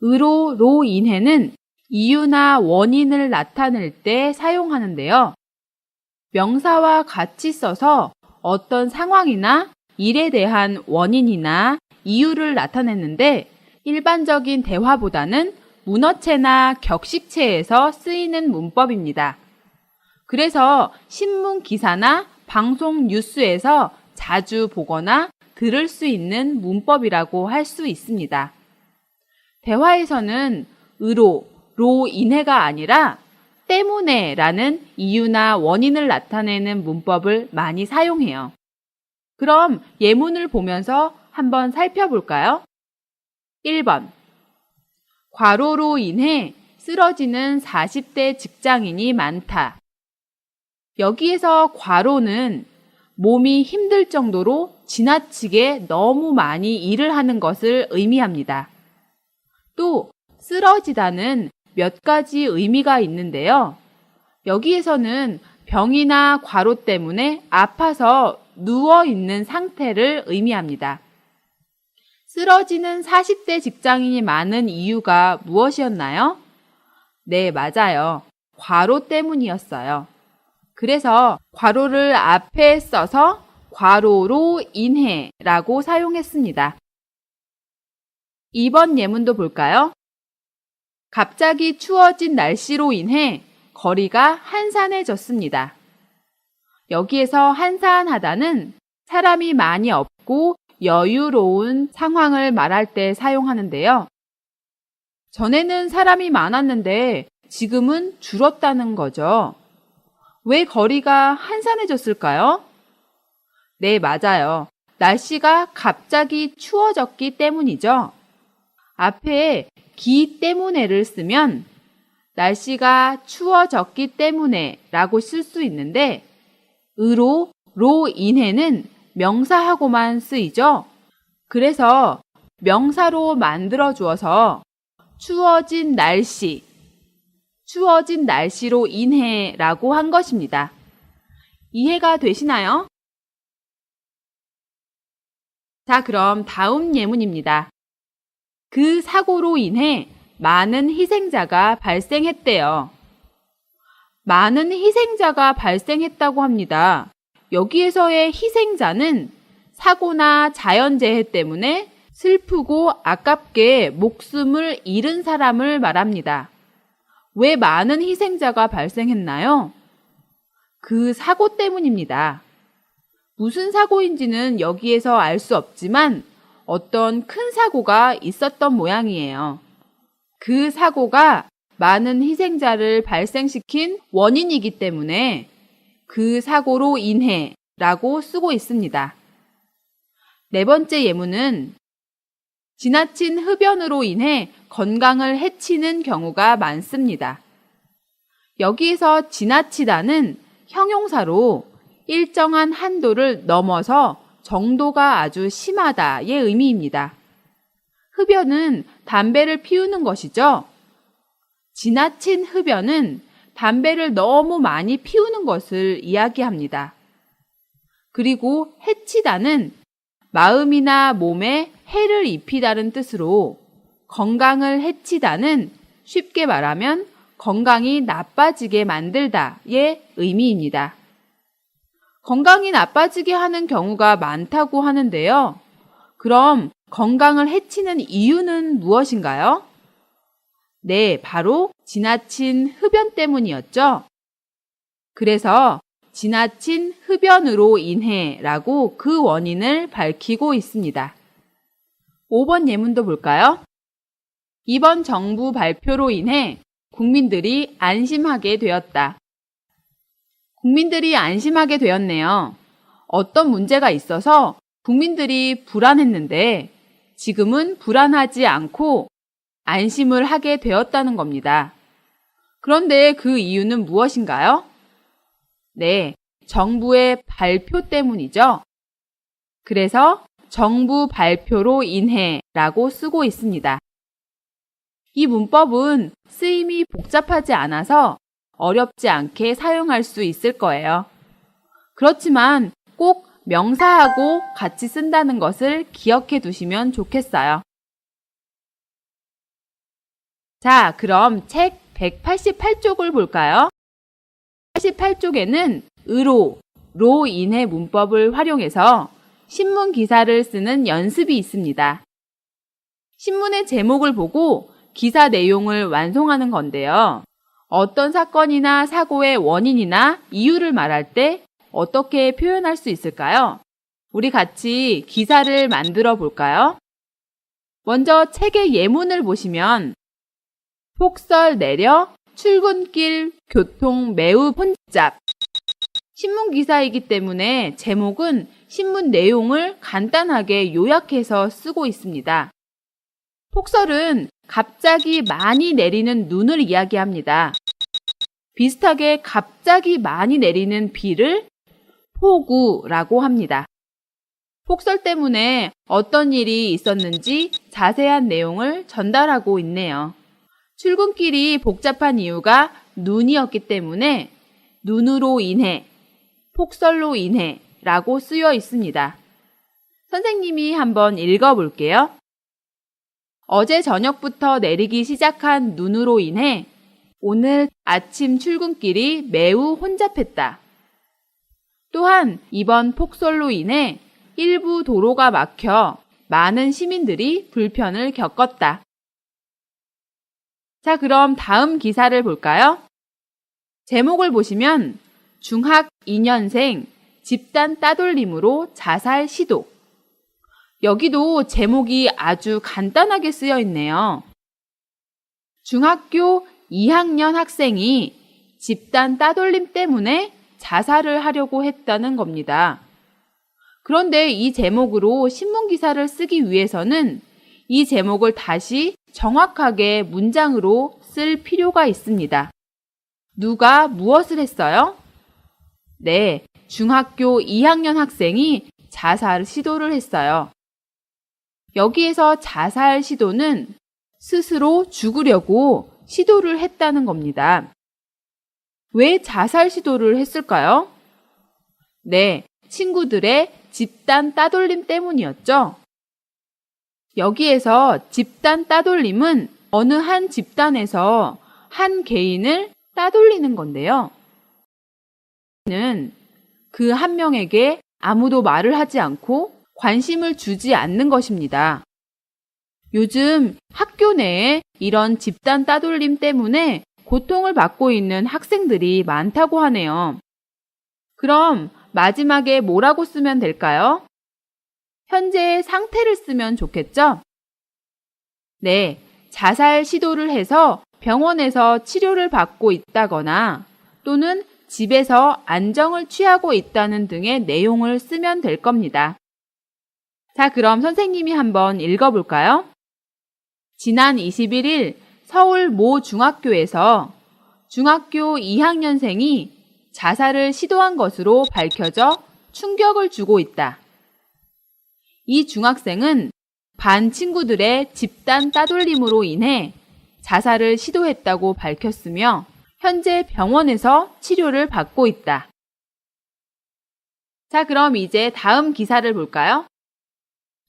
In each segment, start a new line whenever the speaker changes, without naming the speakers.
의로, 로, 인해는 이유나 원인을 나타낼 때 사용하는데요. 명사와 같이 써서 어떤 상황이나 일에 대한 원인이나 이유를 나타냈는데 일반적인 대화보다는 문어체나 격식체에서 쓰이는 문법입니다. 그래서 신문 기사나 방송 뉴스에서 자주 보거나 들을 수 있는 문법이라고 할 수 있습니다. 대화에서는 의로, 로 인해가 아니라 때문에 라는 이유나 원인을 나타내는 문법을 많이 사용해요. 그럼 예문을 보면서 한번 살펴볼까요? 1번. 과로로 인해 쓰러지는 40대 직장인이 많다. 여기에서 과로는 몸이 힘들 정도로 지나치게 너무 많이 일을 하는 것을 의미합니다. 또 쓰러지다는 몇 가지 의미가 있는데요. 여기에서는 병이나 과로 때문에 아파서 누워 있는 상태를 의미합니다. 쓰러지는 40대 직장인이 많은 이유가 무엇이었나요? 네, 맞아요. 과로 때문이었어요. 그래서 과로를 앞에 써서 과로로 인해라고 사용했습니다. 2번 예문도 볼까요? 갑자기 추워진 날씨로 인해 거리가 한산해졌습니다. 여기에서 한산하다는 사람이 많이 없고 여유로운 상황을 말할 때 사용하는데요. 전에는 사람이 많았는데 지금은 줄었다는 거죠. 왜 거리가 한산해졌을까요? 네, 맞아요. 날씨가 갑자기 추워졌기 때문이죠. 앞에 기 때문에를 쓰면 날씨가 추워졌기 때문에 라고 쓸 수 있는데 의로 로 인해는 명사하고만 쓰이죠. 그래서 명사로 만들어 주어서 추워진 날씨, 추워진 날씨로 인해 라고 한 것입니다. 이해가 되시나요? 자, 그럼 다음 예문입니다. 그 사고로 인해 많은 희생자가 발생했대요. 많은 희생자가 발생했다고 합니다. 여기에서의 희생자는 사고나 자연재해 때문에 슬프고 아깝게 목숨을 잃은 사람을 말합니다. 왜 많은 희생자가 발생했나요? 그 사고 때문입니다. 무슨 사고인지는 여기에서 알 수 없지만 어떤 큰 사고가 있었던 모양이에요. 그 사고가 많은 희생자를 발생시킨 원인이기 때문에 그 사고로 인해 라고 쓰고 있습니다. 네 번째 예문은 지나친 흡연으로 인해 건강을 해치는 경우가 많습니다. 여기에서 지나치다는 형용사로 일정한 한도를 넘어서 정도가 아주 심하다의 의미입니다. 흡연은 담배를 피우는 것이죠. 지나친 흡연은 담배를 너무 많이 피우는 것을 이야기합니다. 그리고 해치다는 마음이나 몸에 해를 입히다는 뜻으로 건강을 해치다는 쉽게 말하면 건강이 나빠지게 만들다의 의미입니다. 건강이 나빠지게 하는 경우가 많다고 하는데요. 그럼 건강을 해치는 이유는 무엇인가요? 네, 바로 지나친 흡연 때문이었죠. 그래서 지나친 흡연으로 인해 라고 그 원인을 밝히고 있습니다. 5번 예문도 볼까요? 이번 정부 발표로 인해 국민들이 안심하게 되었다. 국민들이 안심하게 되었네요. 어떤 문제가 있어서 국민들이 불안했는데 지금은 불안하지 않고 안심을 하게 되었다는 겁니다. 그런데 그 이유는 무엇인가요? 네, 정부의 발표 때문이죠. 그래서 정부 발표로 인해 라고 쓰고 있습니다. 이 문법은 쓰임이 복잡하지 않아서 어렵지 않게 사용할 수 있을 거예요. 그렇지만 꼭 명사하고 같이 쓴다는 것을 기억해 두시면 좋겠어요. 자, 그럼 책 188쪽을 볼까요? 88쪽에는 의로, 로 인해 문법을 활용해서 신문 기사를 쓰는 연습이 있습니다. 신문의 제목을 보고 기사 내용을 완성하는 건데요. 어떤 사건이나 사고의 원인이나 이유를 말할 때 어떻게 표현할 수 있을까요? 우리 같이 기사를 만들어 볼까요? 먼저 책의 예문을 보시면 폭설 내려 출근길 교통 매우 혼잡. 신문 기사이기 때문에 제목은 신문 내용을 간단하게 요약해서 쓰고 있습니다. 폭설은 갑자기 많이 내리는 눈을 이야기합니다. 비슷하게 갑자기 많이 내리는 비를 폭우라고 합니다. 폭설 때문에 어떤 일이 있었는지 자세한 내용을 전달하고 있네요. 출근길이 복잡한 이유가 눈이었기 때문에 눈으로 인해, 폭설로 인해 라고 쓰여 있습니다. 선생님이 한번 읽어볼게요. 어제 저녁부터 내리기 시작한 눈으로 인해 오늘 아침 출근길이 매우 혼잡했다. 또한 이번 폭설로 인해 일부 도로가 막혀 많은 시민들이 불편을 겪었다. 자, 그럼 다음 기사를 볼까요? 제목을 보시면 중학 2년생 집단 따돌림으로 자살 시도. 여기도 제목이 아주 간단하게 쓰여 있네요. 중학교 2학년 학생이 집단 따돌림 때문에 자살을 하려고 했다는 겁니다. 그런데 이 제목으로 신문 기사를 쓰기 위해서는 이 제목을 다시 정확하게 문장으로 쓸 필요가 있습니다. 누가 무엇을 했어요? 네, 중학교 2학년 학생이 자살 시도를 했어요. 여기에서 자살 시도는 스스로 죽으려고 시도를 했다는 겁니다. 왜 자살 시도를 했을까요? 네, 친구들의 집단 따돌림 때문이었죠. 여기에서 집단 따돌림은 어느 한 집단에서 한 개인을 따돌리는 건데요. 그한 명에게 아무도 말을 하지 않고 관심을 주지 않는 것입니다. 요즘 학교 내에 이런 집단 따돌림 때문에 고통을 받고 있는 학생들이 많다고 하네요. 그럼 마지막에 뭐라고 쓰면 될까요? 현재의 상태를 쓰면 좋겠죠? 네, 자살 시도를 해서 병원에서 치료를 받고 있다거나 또는 집에서 안정을 취하고 있다는 등의 내용을 쓰면 될 겁니다. 자, 그럼 선생님이 한번 읽어볼까요? 지난 21일 서울 모 중학교에서 중학교 2학년생이 자살을 시도한 것으로 밝혀져 충격을 주고 있다. 이 중학생은 반 친구들의 집단 따돌림으로 인해 자살을 시도했다고 밝혔으며 현재 병원에서 치료를 받고 있다. 자, 그럼 이제 다음 기사를 볼까요?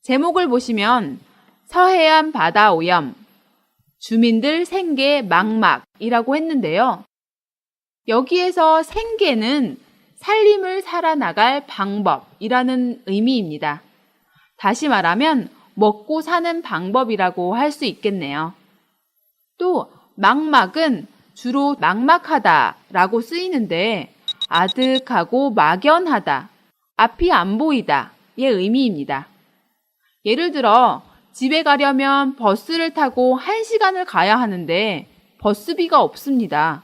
제목을 보시면 서해안 바다 오염, 주민들 생계 막막이라고 했는데요. 여기에서 생계는 살림을 살아나갈 방법이라는 의미입니다. 다시 말하면 먹고 사는 방법이라고 할 수 있겠네요. 또 막막은 주로 막막하다 라고 쓰이는데 아득하고 막연하다, 앞이 안 보이다의 의미입니다. 예를 들어 집에 가려면 버스를 타고 1시간을 가야 하는데 버스비가 없습니다.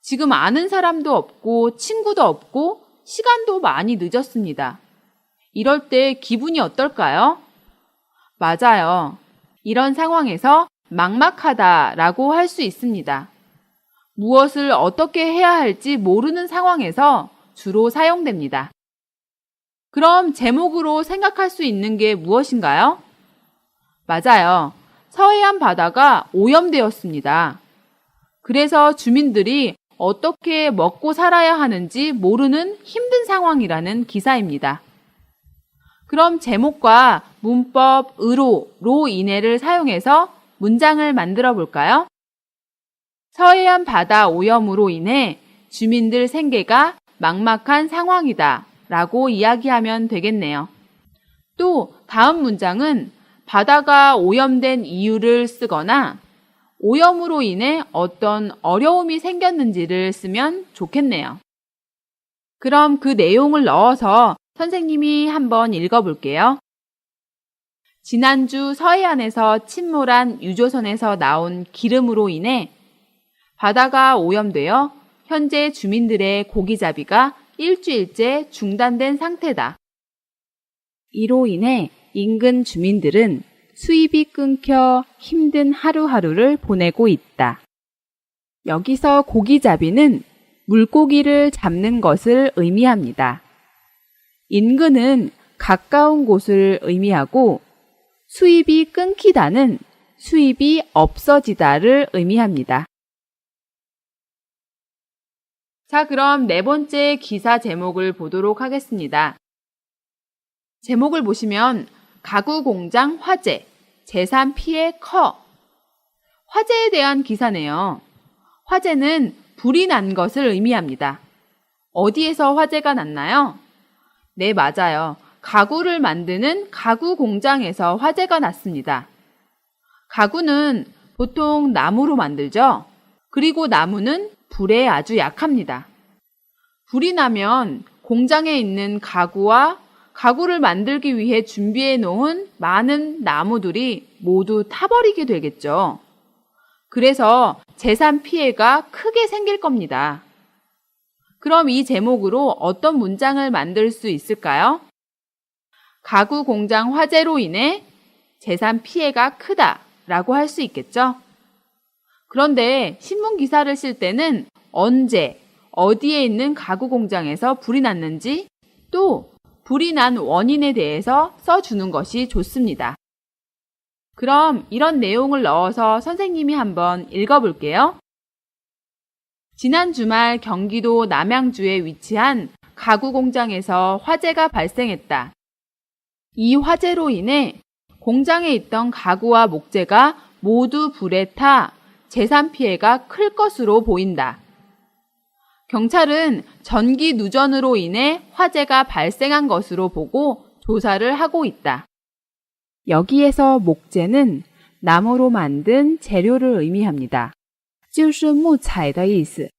지금 아는 사람도 없고 친구도 없고 시간도 많이 늦었습니다. 이럴 때 기분이 어떨까요? 맞아요. 이런 상황에서 막막하다라고 할 수 있습니다. 무엇을 어떻게 해야 할지 모르는 상황에서 주로 사용됩니다. 그럼 제목으로 생각할 수 있는 게 무엇인가요? 맞아요. 서해안 바다가 오염되었습니다. 그래서 주민들이 어떻게 먹고 살아야 하는지 모르는 힘든 상황이라는 기사입니다. 그럼 제목과 문법 의로, 로 인해를 사용해서 문장을 만들어 볼까요? 서해안 바다 오염으로 인해 주민들 생계가 막막한 상황이다 라고 이야기하면 되겠네요. 또 다음 문장은 바다가 오염된 이유를 쓰거나 오염으로 인해 어떤 어려움이 생겼는지를 쓰면 좋겠네요. 그럼 그 내용을 넣어서 선생님이 한번 읽어볼게요. 지난주 서해안에서 침몰한 유조선에서 나온 기름으로 인해 바다가 오염되어 현재 주민들의 고기잡이가 일주일째 중단된 상태다. 이로 인해 인근 주민들은 수입이 끊겨 힘든 하루하루를 보내고 있다. 여기서 고기잡이는 물고기를 잡는 것을 의미합니다. 인근은 가까운 곳을 의미하고 수입이 끊기다는 수입이 없어지다를 의미합니다. 자, 그럼 네 번째 기사 제목을 보도록 하겠습니다. 제목을 보시면 가구 공장 화재, 재산 피해 커. 화재에 대한 기사네요. 화재는 불이 난 것을 의미합니다. 어디에서 화재가 났나요? 네, 맞아요. 가구를 만드는 가구 공장에서 화재가 났습니다. 가구는 보통 나무로 만들죠? 그리고 나무는 불에 아주 약합니다. 불이 나면 공장에 있는 가구와 가구를 만들기 위해 준비해 놓은 많은 나무들이 모두 타버리게 되겠죠. 그래서 재산 피해가 크게 생길 겁니다. 그럼 이 제목으로 어떤 문장을 만들 수 있을까요? 가구 공장 화재로 인해 재산 피해가 크다 라고 할 수 있겠죠? 그런데 신문 기사를 쓸 때는 언제, 어디에 있는 가구 공장에서 불이 났는지 또 불이 난 원인에 대해서 써주는 것이 좋습니다. 그럼 이런 내용을 넣어서 선생님이 한번 읽어볼게요. 지난 주말 경기도 남양주에 위치한 가구 공장에서 화재가 발생했다. 이 화재로 인해 공장에 있던 가구와 목재가 모두 불에 타 재산 피해가 클 것으로 보인다. 경찰은 전기 누전으로 인해 화재가 발생한 것으로 보고 조사를 하고 있다. 여기에서 목재는 나무로 만든 재료를 의미합니다.
就是木材的意思。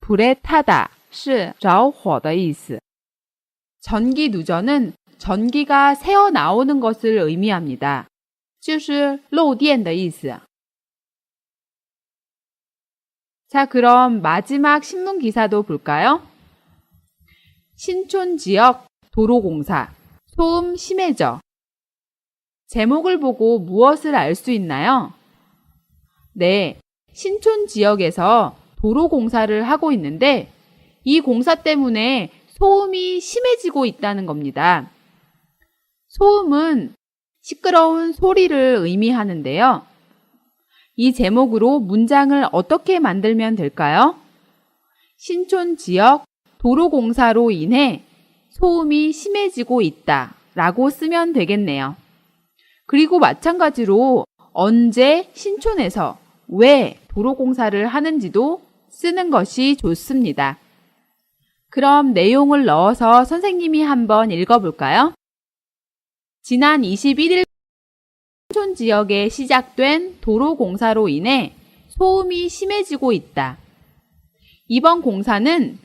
불에 타다
是着火的意思。
전기 누전은 전기가 새어 나오는 것을 의미합니다.
就是漏电的意思。
자, 그럼 마지막 신문 기사도 볼까요? 신촌 지역 도로공사 소음 심해져. 제목을 보고 무엇을 알 수 있나요? 네, 신촌 지역에서 도로 공사를 하고 있는데 이 공사 때문에 소음이 심해지고 있다는 겁니다. 소음은 시끄러운 소리를 의미하는데요. 이 제목으로 문장을 어떻게 만들면 될까요? 신촌 지역 도로 공사로 인해 소음이 심해지고 있다 라고 쓰면 되겠네요. 그리고 마찬가지로 언제 신촌에서 왜 도로 공사를 하는지도 쓰는 것이 좋습니다. 그럼 내용을 넣어서 선생님이 한번 읽어볼까요? 지난 21일 신촌 지역에 시작된 도로 공사로 인해 소음이 심해지고 있다. 이번 공사는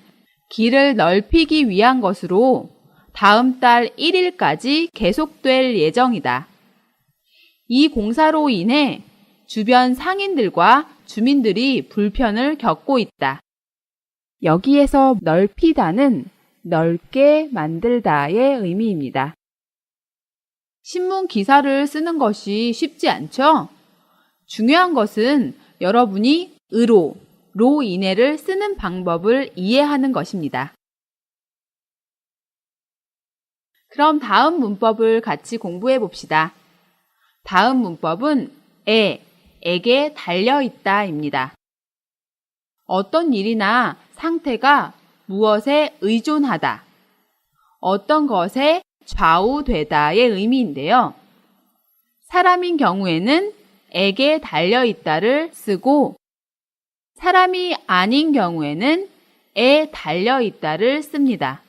길을 넓히기 위한 것으로 다음 달 1일까지 계속될 예정이다. 이 공사로 인해 주변 상인들과 주민들이 불편을 겪고 있다. 여기에서 넓히다는 넓게 만들다의 의미입니다. 신문 기사를 쓰는 것이 쉽지 않죠? 중요한 것은 여러분이 의로, 로 인해를 쓰는 방법을 이해하는 것입니다. 그럼 다음 문법을 같이 공부해 봅시다. 다음 문법은 에, 에게 달려있다 입니다. 어떤 일이나 상태가 무엇에 의존하다, 어떤 것에 좌우되다의 의미인데요. 사람인 경우에는 에게 달려있다를 쓰고 사람이 아닌 경우에는 에 달려있다를 씁니다.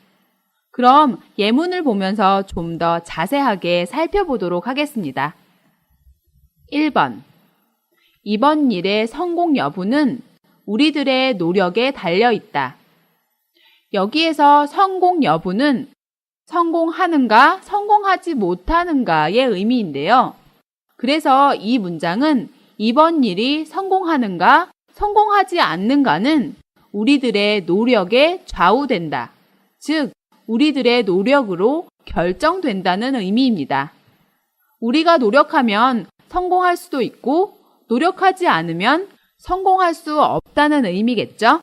그럼 예문을 보면서 좀 더 자세하게 살펴보도록 하겠습니다. 1번. 이번 일의 성공 여부는 우리들의 노력에 달려 있다. 여기에서 성공 여부는 성공하는가, 성공하지 못하는가의 의미인데요. 그래서 이 문장은 이번 일이 성공하는가, 성공하지 않는가는 우리들의 노력에 좌우된다. 즉, 우리들의 노력으로 결정된다는 의미입니다. 우리가 노력하면 성공할 수도 있고, 노력하지 않으면 성공할 수 없다는 의미겠죠?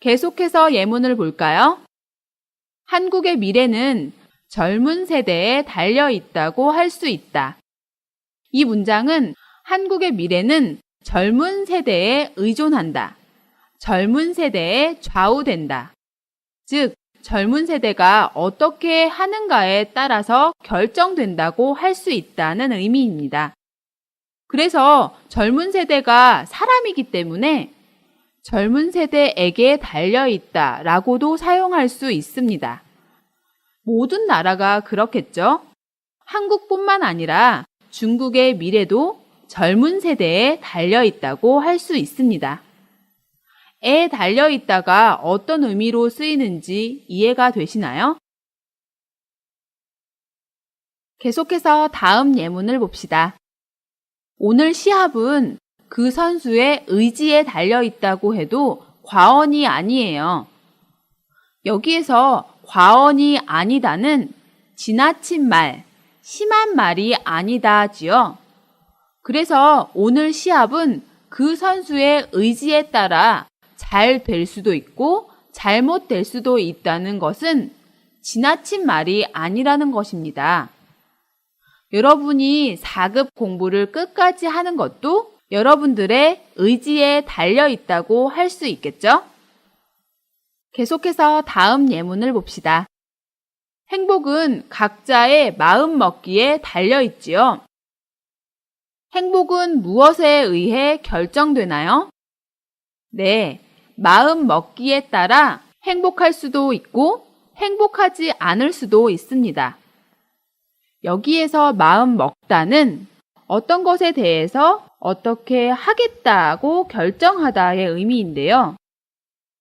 계속해서 예문을 볼까요? 한국의 미래는 젊은 세대에 달려 있다고 할 수 있다. 이 문장은 한국의 미래는 젊은 세대에 의존한다. 젊은 세대에 좌우된다. 즉, 젊은 세대가 어떻게 하는가에 따라서 결정된다고 할 수 있다는 의미입니다. 그래서 젊은 세대가 사람이기 때문에 젊은 세대에게 달려있다 라고도 사용할 수 있습니다. 모든 나라가 그렇겠죠? 한국뿐만 아니라 중국의 미래도 젊은 세대에 달려있다고 할 수 있습니다. 에 달려있다가 어떤 의미로 쓰이는지 이해가 되시나요? 계속해서 다음 예문을 봅시다. 오늘 시합은 그 선수의 의지에 달려 있다고 해도 과언이 아니에요. 여기에서 과언이 아니다는 지나친 말, 심한 말이 아니다지요. 그래서 오늘 시합은 그 선수의 의지에 따라 잘 될 수도 있고 잘못될 수도 있다는 것은 지나친 말이 아니라는 것입니다. 여러분이 4급 공부를 끝까지 하는 것도 여러분들의 의지에 달려 있다고 할 수 있겠죠? 계속해서 다음 예문을 봅시다. 행복은 각자의 마음 먹기에 달려 있지요. 행복은 무엇에 의해 결정되나요? 네, 마음 먹기에 따라 행복할 수도 있고 행복하지 않을 수도 있습니다. 여기에서 마음 먹다는 어떤 것에 대해서 어떻게 하겠다고 결정하다의 의미인데요.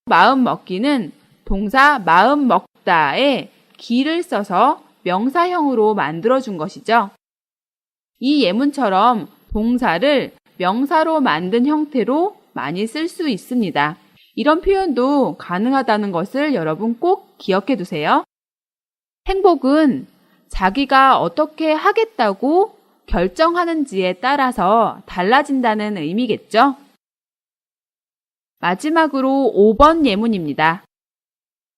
마음 먹기는 동사 마음 먹다에 기를 써서 명사형으로 만들어준 것이죠. 이 예문처럼 동사를 명사로 만든 형태로 많이 쓸 수 있습니다. 이런 표현도 가능하다는 것을 여러분 꼭 기억해 두세요. 행복은 자기가 어떻게 하겠다고 결정하는지에 따라서 달라진다는 의미겠죠? 마지막으로 5번 예문입니다.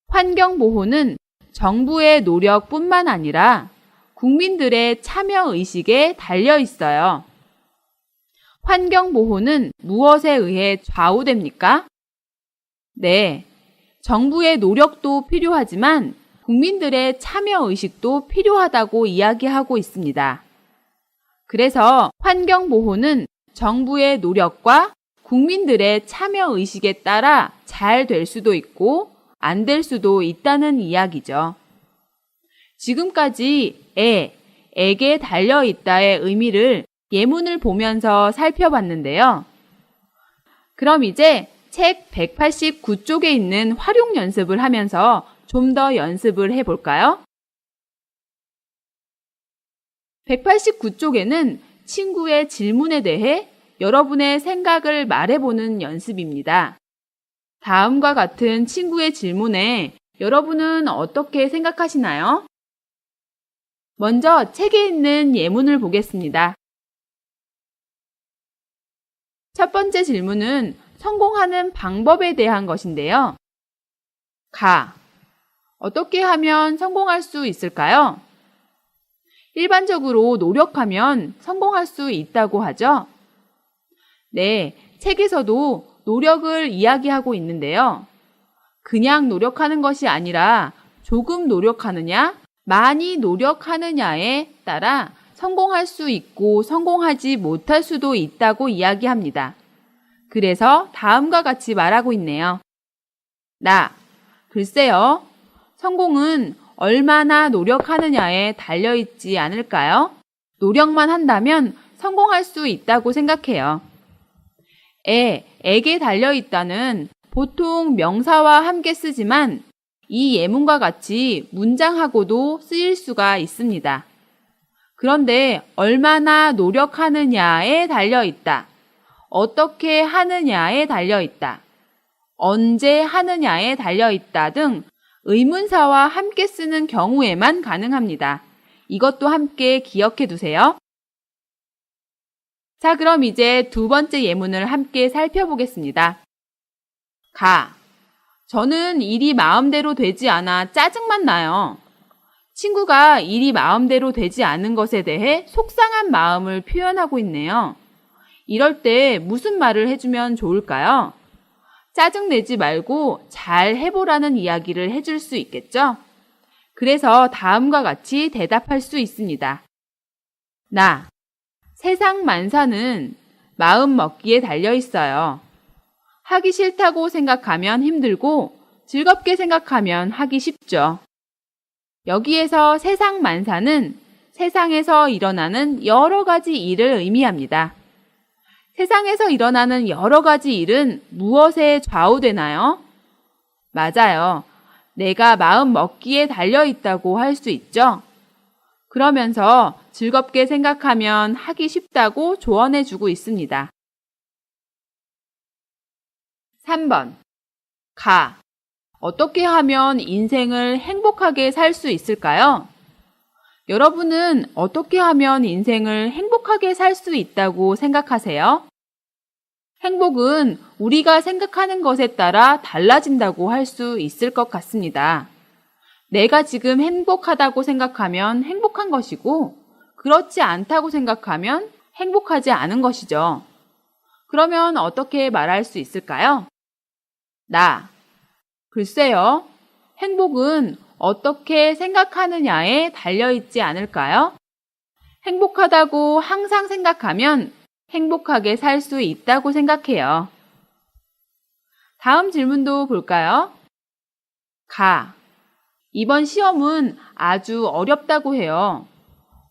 환경보호는 정부의 노력뿐만 아니라 국민들의 참여 의식에 달려 있어요. 환경보호는 무엇에 의해 좌우됩니까? 네. 정부의 노력도 필요하지만 국민들의 참여 의식도 필요하다고 이야기하고 있습니다. 그래서 환경보호는 정부의 노력과 국민들의 참여 의식에 따라 잘 될 수도 있고 안 될 수도 있다는 이야기죠. 지금까지 에, 에게 달려 있다의 의미를 예문을 보면서 살펴봤는데요. 그럼 이제 책 189쪽에 있는 활용 연습을 하면서 좀 더 연습을 해볼까요? 189쪽에는 친구의 질문에 대해 여러분의 생각을 말해보는 연습입니다. 다음과 같은 친구의 질문에 여러분은 어떻게 생각하시나요? 먼저 책에 있는 예문을 보겠습니다. 첫 번째 질문은 성공하는 방법에 대한 것인데요. 가. 어떻게 하면 성공할 수 있을까요? 일반적으로 노력하면 성공할 수 있다고 하죠? 네, 책에서도 노력을 이야기하고 있는데요. 그냥 노력하는 것이 아니라 조금 노력하느냐, 많이 노력하느냐에 따라 성공할 수 있고 성공하지 못할 수도 있다고 이야기합니다. 그래서 다음과 같이 말하고 있네요. 나, 글쎄요. 성공은 얼마나 노력하느냐에 달려있지 않을까요? 노력만 한다면 성공할 수 있다고 생각해요. 에, 에게 달려있다는 보통 명사와 함께 쓰지만 이 예문과 같이 문장하고도 쓰일 수가 있습니다. 그런데 얼마나 노력하느냐에 달려있다. 어떻게 하느냐에 달려있다. 언제 하느냐에 달려있다 등 의문사와 함께 쓰는 경우에만 가능합니다. 이것도 함께 기억해 두세요. 자, 그럼 이제 두 번째 예문을 함께 살펴보겠습니다. 가. 저는 일이 마음대로 되지 않아 짜증만 나요. 친구가 일이 마음대로 되지 않은 것에 대해 속상한 마음을 표현하고 있네요. 이럴 때 무슨 말을 해주면 좋을까요? 짜증내지 말고 잘 해보라는 이야기를 해줄 수 있겠죠? 그래서 다음과 같이 대답할 수 있습니다. 나. 세상 만사는 마음 먹기에 달려 있어요. 하기 싫다고 생각하면 힘들고 즐겁게 생각하면 하기 쉽죠. 여기에서 세상 만사는 세상에서 일어나는 여러 가지 일을 의미합니다. 세상에서 일어나는 여러 가지 일은 무엇에 좌우되나요? 맞아요. 내가 마음 먹기에 달려 있다고 할 수 있죠. 그러면서 즐겁게 생각하면 하기 쉽다고 조언해 주고 있습니다. 3번. 가. 어떻게 하면 인생을 행복하게 살 수 있을까요? 여러분은 어떻게 하면 인생을 행복하게 살 수 있다고 생각하세요? 행복은 우리가 생각하는 것에 따라 달라진다고 할 수 있을 것 같습니다. 내가 지금 행복하다고 생각하면 행복한 것이고, 그렇지 않다고 생각하면 행복하지 않은 것이죠. 그러면 어떻게 말할 수 있을까요? 나. 글쎄요. 행복은 어떻게 생각하느냐에 달려있지 않을까요? 행복하다고 항상 생각하면 행복하게 살 수 있다고 생각해요. 다음 질문도 볼까요? 가. 이번 시험은 아주 어렵다고 해요.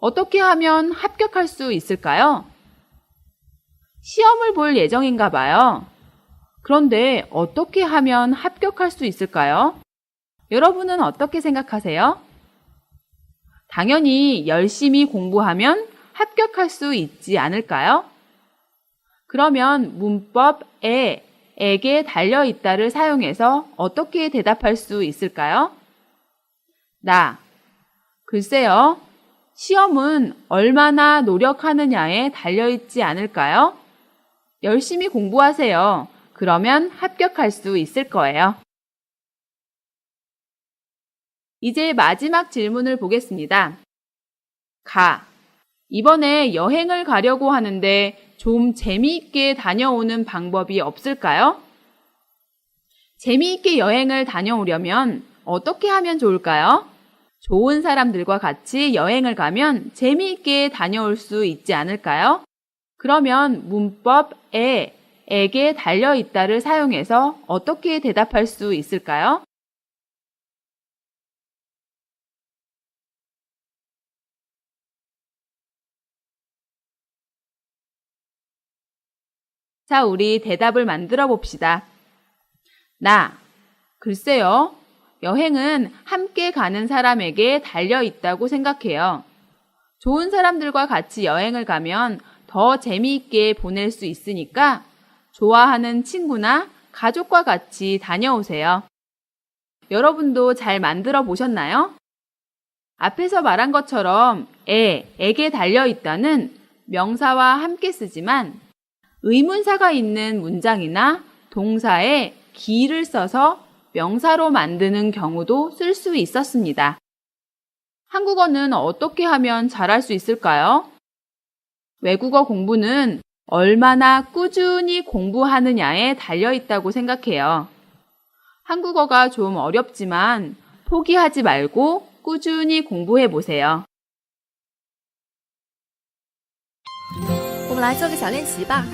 어떻게 하면 합격할 수 있을까요? 시험을 볼 예정인가 봐요. 그런데 어떻게 하면 합격할 수 있을까요? 여러분은 어떻게 생각하세요? 당연히 열심히 공부하면 합격할 수 있지 않을까요? 그러면 문법 에, 에게 달려 있다를 사용해서 어떻게 대답할 수 있을까요? 나. 글쎄요. 시험은 얼마나 노력하느냐에 달려 있지 않을까요? 열심히 공부하세요. 그러면 합격할 수 있을 거예요. 이제 마지막 질문을 보겠습니다. 가. 이번에 여행을 가려고 하는데 좀 재미있게 다녀오는 방법이 없을까요? 재미있게 여행을 다녀오려면 어떻게 하면 좋을까요? 좋은 사람들과 같이 여행을 가면 재미있게 다녀올 수 있지 않을까요? 그러면 문법 에, 에게 달려있다를 사용해서 어떻게 대답할 수 있을까요? 자, 우리 대답을 만들어 봅시다. 나. 글쎄요. 여행은 함께 가는 사람에게 달려 있다고 생각해요. 좋은 사람들과 같이 여행을 가면 더 재미있게 보낼 수 있으니까 좋아하는 친구나 가족과 같이 다녀오세요. 여러분도 잘 만들어 보셨나요? 앞에서 말한 것처럼 에, 에게 달려 있다는 명사와 함께 쓰지만 의문사가 있는 문장이나 동사에 기를 써서 명사로 만드는 경우도 쓸 수 있었습니다. 한국어는 어떻게 하면 잘할 수 있을까요? 외국어 공부는 얼마나 꾸준히 공부하느냐에 달려 있다고 생각해요. 한국어가 좀 어렵지만 포기하지 말고 꾸준히 공부해 보세요.
我们来做个小练习吧。